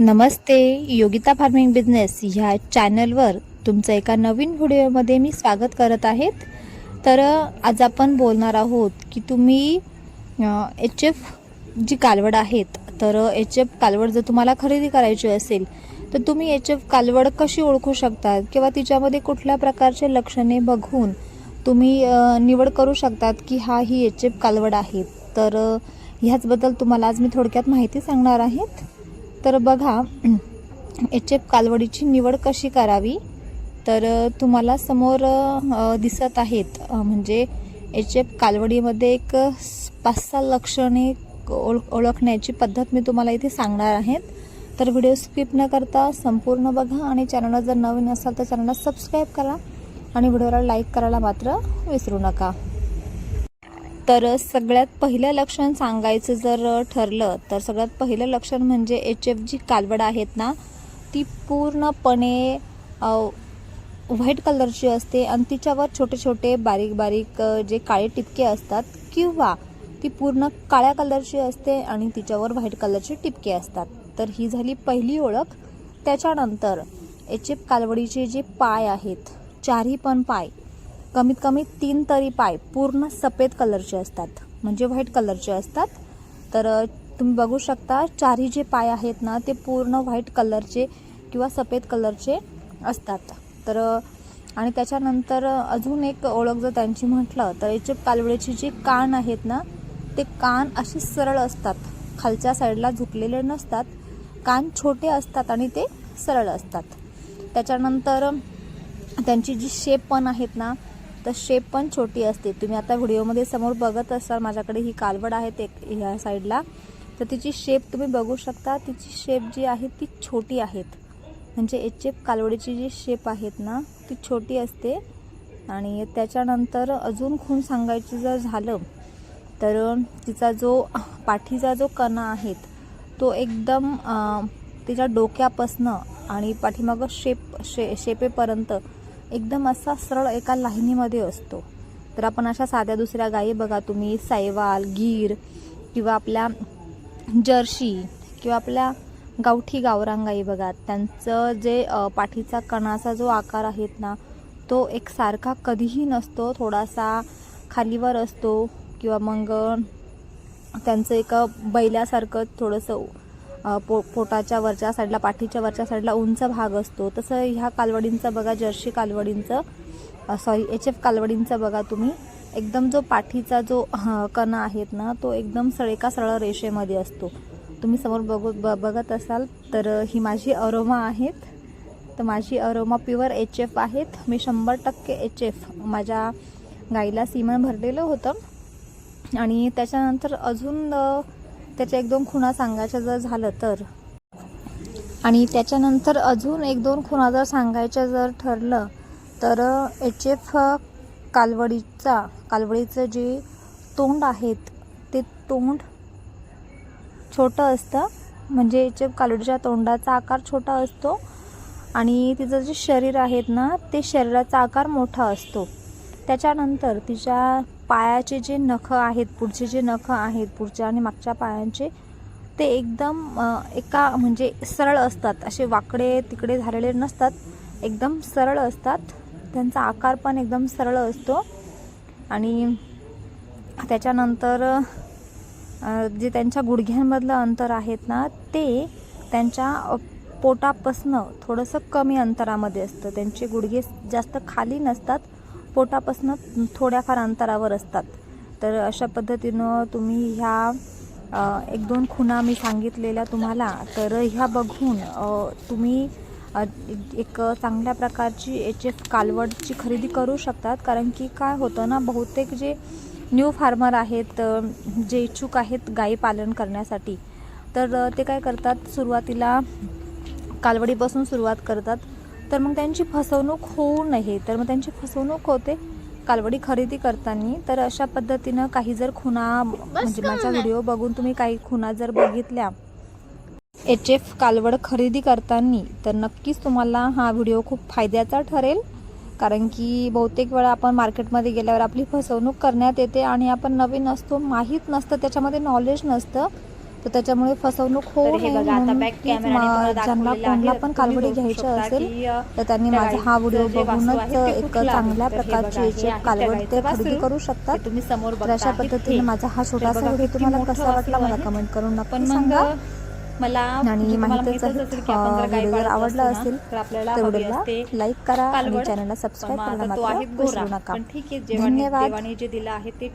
नमस्ते Yogita farming business ह्या चॅनलवर तुमचं एका नवीन व्हिडिओमध्ये मी स्वागत करत आहेत. तर आज आपण बोलणार आहोत की तुम्ही एच एफ जी कालवड आहेत तर एच एफ कालवड जर तुम्हाला खरेदी करायची असेल तर तुम्ही एच एफ कालवड कशी ओळखू शकतात किंवा तिच्यामध्ये कुठल्या प्रकारचे लक्षणे बघून तुम्ही निवड करू शकतात की हा ही एच एफ कालवड आहे? तर ह्याचबद्दल तुम्हाला आज मी थोडक्यात माहिती सांगणार आहेत. तर बघा एच एफ कालवडीची निवड कशी करावी? तर तुम्हाला समोर दिसत आहेत. म्हणजे एच एफ कालवडीमध्ये एक पाच सहा लक्षणे ओळ ओळखण्याची पद्धत मी तुम्हाला इथे सांगणार आहेत तर व्हिडिओ स्किप न करता संपूर्ण बघा आणि चॅनलला जर नवीन असाल तर चॅनलला सबस्क्राईब करा आणि व्हिडिओला लाईक करायला मात्र विसरू नका. तर सगळ्यात पहिलं लक्षण सांगायचं जर ठरलं तर सगळ्यात पहिलं लक्षण म्हणजे एच एफ जी कालवड आहेत ना ती पूर्णपणे व्हाईट कलरची असते आणि तिच्यावर छोटे छोटे बारीक बारीक जे काळे टिपके असतात किंवा ती पूर्ण काळ्या कलरची असते आणि तिच्यावर व्हाईट कलरचे टिपके असतात. तर ही झाली पहिली ओळख. त्याच्यानंतर एच एफ कालवडीचे जे पाय आहेत चारही पण पाय कमीत कमी तीन तरी पाय पूर्ण सफेद कलरचे असतात. म्हणजे व्हाईट कलरचे असतात. तर तुम्ही बघू शकता चारही जे पाय आहेत ना ते पूर्ण व्हाईट कलरचे किंवा सफेद कलरचे असतात. तर आणि त्याच्यानंतर अजून एक ओळख जर त्यांची म्हटलं तर याचे कालवडीचे जे कान आहेत ना ते कान असे सरळ असतात. खालच्या साईडला झुकलेले नसतात. कान छोटे असतात आणि ते सरळ असतात. त्याच्यानंतर त्यांची जी शेप पण आहेत ना तर शेप पण छोटी असते. तुम्ही आता व्हिडिओमध्ये समोर बघत असाल माझ्याकडे ही कालवड आहे ते ह्या साईडला. तर तिची शेप तुम्ही बघू शकता. तिची शेप जी आहे ती छोटी आहेत. म्हणजे एच एफ कालवडीची जी शेप आहेत ना ती छोटी असते. आणि त्याच्यानंतर अजून खून सांगायची जर झालं तर तिचा जो पाठीचा जो कणा आहेत तो एकदम तिच्या डोक्यापासनं आणि पाठीमागं शेप शे शेपेपर्यंत एकदम असा सरळ एका लाहिनीमध्ये असतो. तर आपण अशा साध्या दुसऱ्या गायी बघा तुम्ही सायवाल गीर किंवा आपल्या जर्शी किंवा आपल्या गावठी गावरांगाई बघा. त्यांचं जे पाठीचा कणाचा जो आकार आहेत ना तो एक सारखा कधीही नसतो. थोडासा खालीवर असतो किंवा मग त्यांचं एक बैल्यासारखं थोडंसं पो पोटाच्या वरच्या साईडला पाठीच्या वरच्या साईडला उंच भाग असतो. तसं ह्या कालवडींचं बघा जर्सी कालवडींचं सॉरी एच एफ कालवडींचं बघा तुम्ही. एकदम जो पाठीचा जो कणा आहेत ना तो एकदम सळेका सरळ रेषेमध्ये असतो. तुम्ही समोर बघू ब बघत असाल तर ही माझी अरोमा आहेत. तर माझी अरोमा प्युअर एच एफ आहेत. मी शंभर टक्के एच एफ. माझ्या गाईला सीमन भरलेलं होतं. आणि त्याच्यानंतर अजून त्याच्या एक दोन खुणा सांगायच्या जर झालं तर. आणि त्याच्यानंतर अजून एक दोन खुणा जर सांगायच्या जर ठरलं तर एच एफ कालवडीचा कालवडीचं जे तोंड आहेत ते तोंड छोटं असतं. म्हणजे एच एफ कालवडीच्या तोंडाचा आकार छोटा असतो आणि तिचं जे शरीर आहेत ना ते शरीराचा आकार मोठा असतो. त्याच्यानंतर तिच्या पायाचे जे नखं आहेत पुढचे जे नखं आहेत पुढच्या आणि मागच्या पायांचे ते एकदम एका म्हणजे सरळ असतात. असे वाकडे तिकडे झालेले नसतात. एकदम सरळ असतात. त्यांचा आकार पण एकदम सरळ असतो. आणि त्याच्यानंतर जे त्यांच्या गुडघ्यांमधलं अंतर आहेत ना ते त्यांच्या पोटापासनं थोडंसं कमी अंतरामध्ये असतं. त्यांचे गुडघे जास्त खाली नसतात. पोटापासनं थोड्याफार अंतरावर असतात. तर अशा पद्धतीनं तुम्ही ह्या एक दोन खुणा मी सांगितलेल्या तुम्हाला. तर ह्या बघून तुम्ही एक चांगल्या प्रकारची एच एफ कालवडची खरेदी करू शकतात. कारण की काय होतं ना बहुतेक जे न्यू फार्मर आहेत जे इच्छुक आहेत गाई पालन करण्यासाठी तर ते काय करतात सुरुवातीला कालवडीपासून सुरुवात करतात. तर मग त्यांची फसवणूक होऊ नये. तर मग त्यांची फसवणूक होते कालवडी खरेदी करताना. तर अशा पद्धतीनं काही जर खुणा म्हणजे माझा व्हिडिओ बघून तुम्ही काही खुणा जर बघितल्या एच एफ कालवड खरेदी करताना तर नक्कीच तुम्हाला हा व्हिडिओ खूप फायद्याचा ठरेल. कारण की बहुतेक वेळा आपण मार्केटमध्ये गेल्यावर आपली फसवणूक करण्यात येते आणि आपण नवीन असतो माहीत नसतं त्याच्यामध्ये नॉलेज नसतं. तर त्याच्यामुळे फसवणूक होऊ हे नये ज्यांना कोणाला. पण कालवडी घ्यायची असेल तर त्यांनी त्या माझा हा व्हिडिओ बघूनच एक. चांगल्या प्रकारची कालवड ते खरेदी. करू शकतात तुम्ही समोर अशा पद्धतीने. माझा हा छोटासा व्हिडिओ तुम्हाला कसा वाटला मला. कमेंट करून नक्की सांगा मला आणि म्हणजे माहितीच गाय व्हिडिओ जर आवडला असेल तर व्हिडिओला लाईक करा आणि. चॅनलला सबस्क्राईब करायला मात्र विसरू नका ठीक धन्यवाद. जे दिलं आहे ते